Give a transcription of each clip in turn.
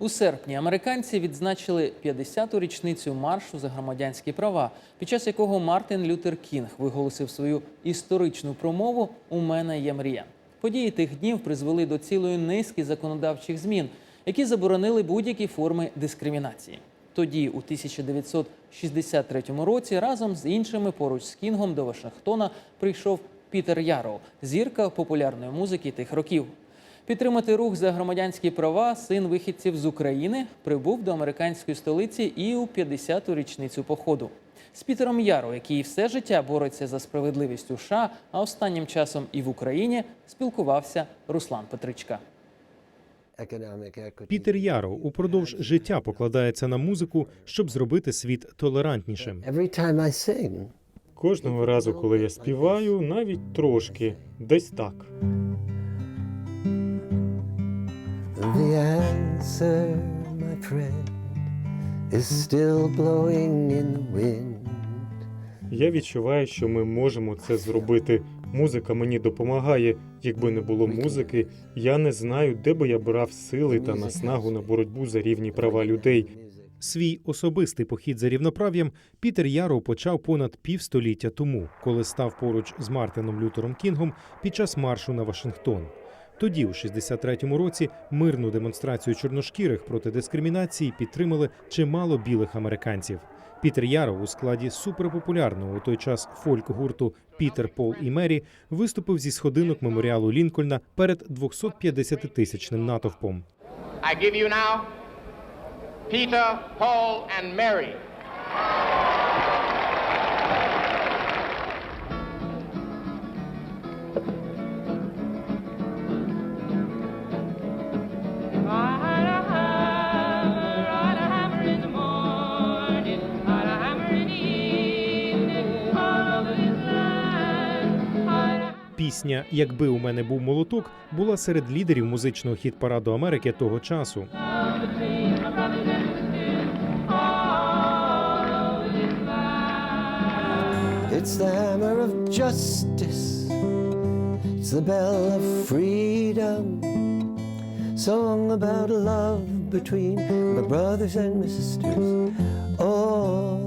У серпні американці відзначили 50-ту річницю маршу за громадянські права, під час якого Мартин Лютер Кінг виголосив свою історичну промову У мене є мрія. Події тих днів призвели до цілої низки законодавчих змін, які заборонили будь-які форми дискримінації. Тоді, у 1963 році, разом з іншими поруч з Кінгом до Вашингтона прийшов Пітер Яроу, зірка популярної музики тих років. Підтримати рух за громадянські права син вихідців з України прибув до американської столиці і у 50-ту річницю походу. З Пітером Яро, який все життя бореться за справедливість у США, а останнім часом і в Україні, спілкувався Руслан Петричка. Пітер Яро упродовж життя покладається на музику, щоб зробити світ толерантнішим. Кожного разу, коли я співаю, навіть трошки, десь так. Answer, my friend, is still blowing in the wind. Я відчуваю, що ми можемо це зробити. Музика мені допомагає. Якби не було музики, я не знаю, де би я брав сили та наснагу на боротьбу за рівні права людей. Свій особистий похід за рівноправ'ям Пітер Яроу почав понад півстоліття тому, коли став поруч з Мартином Лютером Кінгом під час маршу на Вашингтон. Тоді, у 63-му році, мирну демонстрацію чорношкірих проти дискримінації підтримали чимало білих американців. Пітер Яро у складі суперпопулярного у той час фольк-гурту Пітер, Пол і Мері виступив зі сходинок меморіалу Лінкольна перед 250-тисячним натовпом. I give you now Peter, Paul, and Mary. Пісня Якби у мене був молоток була серед лідерів музичного хіт-параду Америки того часу. It's the hammer of justice, it's the bell of freedom. Song about love between my brothers and my sisters, all,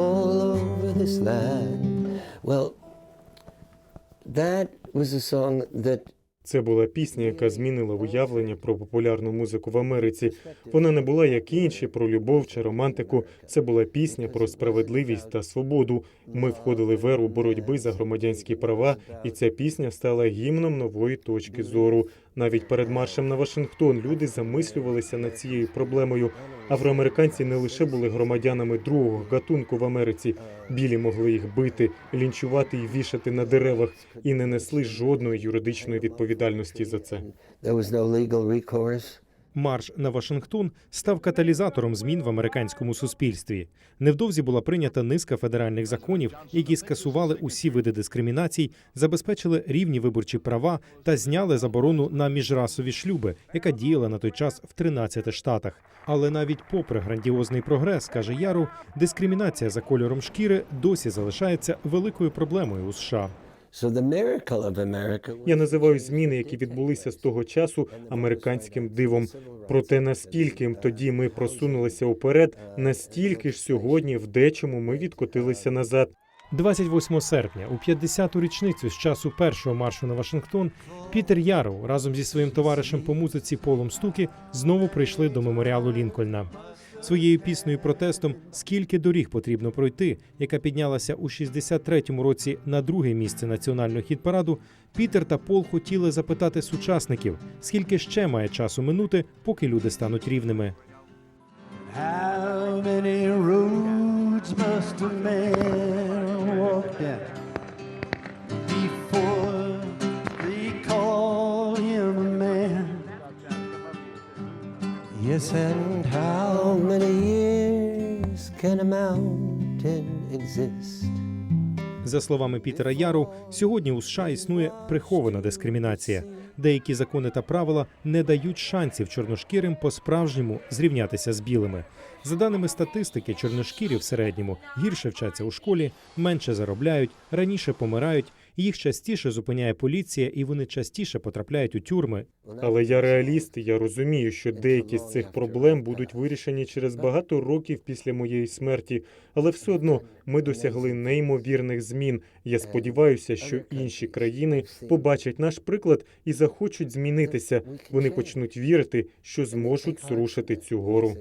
all over this land. Well, that was a song Це була пісня, яка змінила уявлення про популярну музику в Америці. Вона не була як інші про любов чи романтику. Це була пісня про справедливість та свободу. Ми входили в еру боротьби за громадянські права, і ця пісня стала гімном нової точки зору. Навіть перед маршем на Вашингтон люди замислювалися над цією проблемою. Афроамериканці не лише були громадянами другого гатунку в Америці. Білі могли їх бити, лінчувати і вішати на деревах, і не несли жодної юридичної відповідальності за це. Марш на Вашингтон став каталізатором змін в американському суспільстві. Невдовзі була прийнята низка федеральних законів, які скасували усі види дискримінацій, забезпечили рівні виборчі права та зняли заборону на міжрасові шлюби, яка діяла на той час в 13 штатах. Але навіть попри грандіозний прогрес, каже Яру, дискримінація за кольором шкіри досі залишається великою проблемою у США. So the miracle Я називаю зміни, які відбулися з того часу американським дивом. Проте наскільки тоді ми просунулися уперед, настільки ж сьогодні в дечому ми відкотилися назад. 28 серпня, у 50-ту річницю з часу першого маршу на Вашингтон, Пітер Яроу разом зі своїм товаришем по музиці Полом Стуки знову прийшли до меморіалу Лінкольна. Своєю піснею протестом Скільки доріг потрібно пройти, яка піднялася у 63-му році на друге місце національного хіт-параду, Пітер та Пол хотіли запитати сучасників, скільки ще має часу минути, поки люди стануть рівними. How many roads must a man walk down before they call him a man? Yes, and can a mountain exist? За словами Пітера Яру, сьогодні у США існує прихована дискримінація. Деякі закони та правила не дають шансів чорношкірим по-справжньому зрівнятися з білими. За даними статистики, чорношкірі в середньому гірше вчаться у школі, менше заробляють, раніше помирають Їх частіше зупиняє поліція, і вони частіше потрапляють у тюрми. Але я реаліст, і я розумію, що деякі з цих проблем будуть вирішені через багато років після моєї смерті. Але все одно ми досягли неймовірних змін. Я сподіваюся, що інші країни побачать наш приклад і захочуть змінитися. Вони почнуть вірити, що зможуть зрушити цю гору.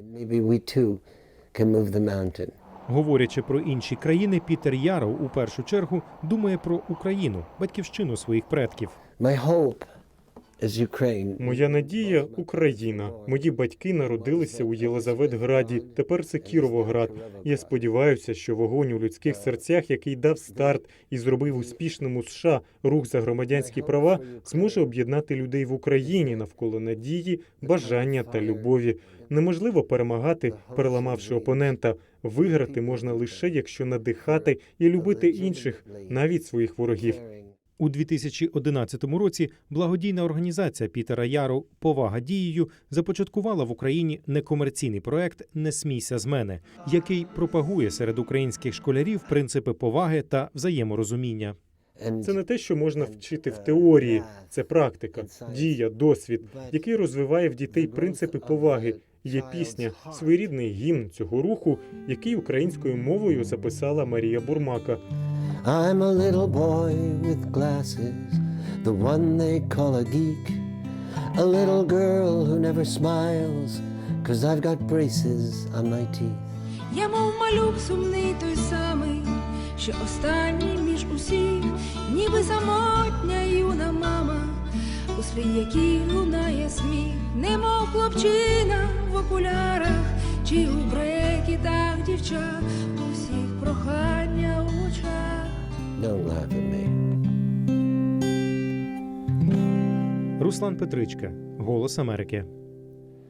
Говорячи про інші країни, Пітер Яров у першу чергу думає про Україну, батьківщину своїх предків. Моя надія Україна. Мої батьки народилися у Єлизаветграді. Тепер це Кіровоград. Я сподіваюся, що вогонь у людських серцях, який дав старт і зробив успішним у США рух за громадянські права, зможе об'єднати людей в Україні навколо надії, бажання та любові. Неможливо перемагати, переламавши опонента. Виграти можна лише якщо надихати і любити інших, навіть своїх ворогів. У 2011 році благодійна організація Пітера Яру Повага дією започаткувала в Україні некомерційний проект Не смійся з мене, який пропагує серед українських школярів принципи поваги та взаєморозуміння. Це не те, що можна вчити в теорії, це практика, дія, досвід, який розвиває в дітей принципи поваги. Є пісня, своєрідний гімн цього руху, який українською мовою записала Марія Бурмака. I'm a little boy with glasses, the one they call a geek. A little girl who never smiles, cause I've got braces on my teeth. Я мов малюк сумний той самий, що останній між усіх, ніби самотня юна мама, у слід якій лунає сміх, немов хлопчина в окулярах, чи у брекітах дівчат, у всіх прохання в очах. Don't laugh at me. Руслан Петричка, Голос Америки.